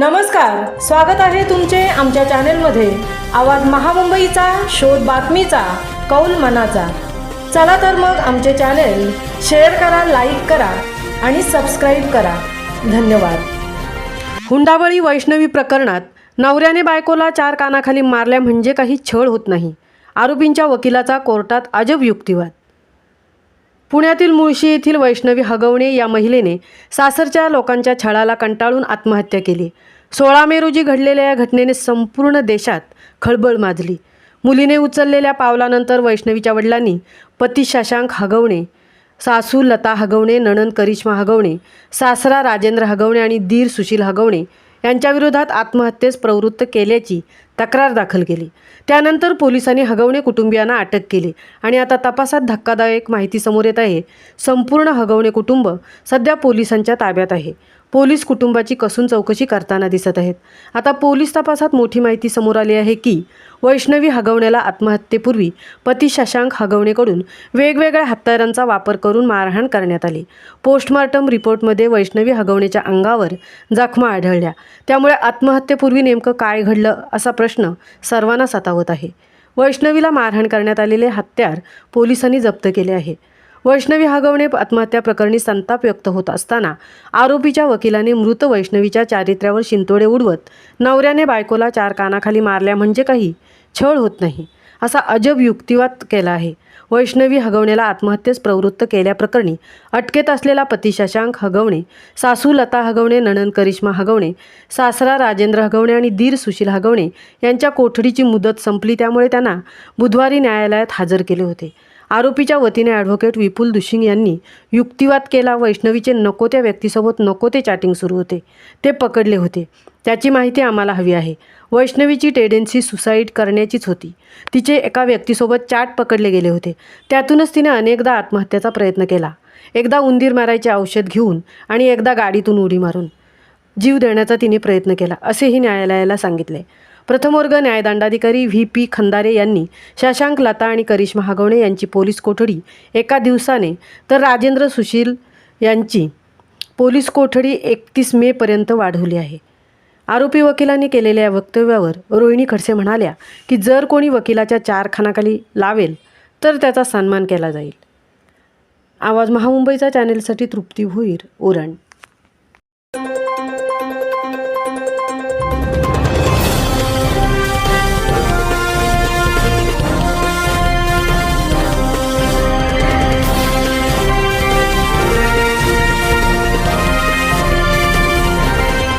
नमस्कार स्वागत आहे तुमचे आमच्या चॅनेलमध्ये. आवाज महामुंबईचा शोध बातमीचा कौल मनाचा. चला तर मग आमचे चॅनेल शेअर करा लाईक करा आणि सबस्क्राईब करा. धन्यवाद. हुंडाबळी वैष्णवी प्रकरणात नवऱ्याने बायकोला चार कानाखाली मारल्या म्हणजे काही छळ होत नाही आरोपींच्या वकिलाचा कोर्टात अजब युक्तिवाद. पुण्यातील मुळशी येथील वैष्णवी हगवणे या महिलेने सासरच्या लोकांच्या छळाला कंटाळून आत्महत्या केली. सोळा मे रोजी घडलेल्या या घटनेने संपूर्ण देशात खळबळ माजली. मुलीने उचललेल्या पावलानंतर वैष्णवीच्या वडिलांनी पती शशांक हगवणे सासू लता हगवणे नणन करिश्मा हगवणे सासरा राजेंद्र हगवणे आणि दीर सुशील हगवणे यांच्याविरोधात आत्महत्येस प्रवृत्त केल्याची तक्रार दाखल केली. त्यानंतर पोलिसांनी हगवणे कुटुंबियांना अटक केली आणि आता तपासात धक्कादायक माहिती समोर येत आहे. संपूर्ण हगवणे कुटुंब सध्या पोलिसांच्या ताब्यात आहे. पोलीस कुटुंबाची कसून चौकशी करताना दिसत आहेत. आता पोलीस तपासात मोठी माहिती समोर आली आहे की वैष्णवी हगवण्याला आत्महत्येपूर्वी पती शशांक हगवणेकडून वेगवेगळ्या हत्यारांचा वापर करून मारहाण करण्यात आली. पोस्टमार्टम रिपोर्टमध्ये वैष्णवी हगवण्याच्या अंगावर जखमा आढळल्या. त्यामुळे आत्महत्येपूर्वी नेमकं काय घडलं असा प्रश्न सर्वांना सतावत आहे. वैष्णवीला मारहाण करण्यात आलेले हत्यार पोलिसांनी जप्त केले आहे. वैष्णवी हगवणे आत्महत्या प्रकरणी संताप व्यक्त होत असताना आरोपीच्या वकिलाने मृत वैष्णवीच्या चारित्र्यावर शिंतोडे उडवत नवऱ्याने बायकोला चार कानाखाली मारल्या म्हणजे काही छळ होत नाही असा अजब युक्तिवाद केला आहे. वैष्णवी हगवणेला आत्महत्येस प्रवृत्त केल्याप्रकरणी अटकेत असलेला पती शशांक हगवणे सासू लता हगवणे नणंद करिश्मा हगवणे सासरा राजेंद्र हगवणे आणि दीर सुशील हगवणे यांच्या कोठडीची मुदत संपली त्यामुळे त्यांना बुधवारी न्यायालयात हजर केले होते. आरोपीच्या वतीने ॲडव्होकेट विपुल दुशिंग यांनी युक्तिवाद केला. वैष्णवीचे नको त्या व्यक्तीसोबत नको ते चॅटिंग सुरू होते. ते पकडले होते. त्याची माहिती आम्हाला हवी आहे. वैष्णवीची टेडेन्सी सुसाईड करण्याचीच होती. तिचे एका व्यक्तीसोबत चॅट पकडले गेले होते. त्यातूनच तिने अनेकदा आत्महत्येचा प्रयत्न केला. एकदा उंदीर मारायचे औषध घेऊन आणि एकदा गाडीतून उडी मारून जीव देण्याचा तिने प्रयत्न केला असेही न्यायालयाला सांगितले. प्रथमवर्ग न्यायदंडाधिकारी व्ही पी खंदारे यांनी शशांक लता आणि करिश्मा महागवणे यांची पोलीस कोठडी एका दिवसाने तर राजेंद्र सुशील यांची पोलीस कोठडी एकतीस मेपर्यंत वाढवली आहे. आरोपी वकिलांनी केलेल्या या वक्तव्यावर रोहिणी खडसे म्हणाल्या की जर कोणी वकिलाच्या चार खानाखाली लावेल तर त्याचा सन्मान केला जाईल. आवाज महामुंबईचा चॅनेलसाठी तृप्ती भोईर उरण.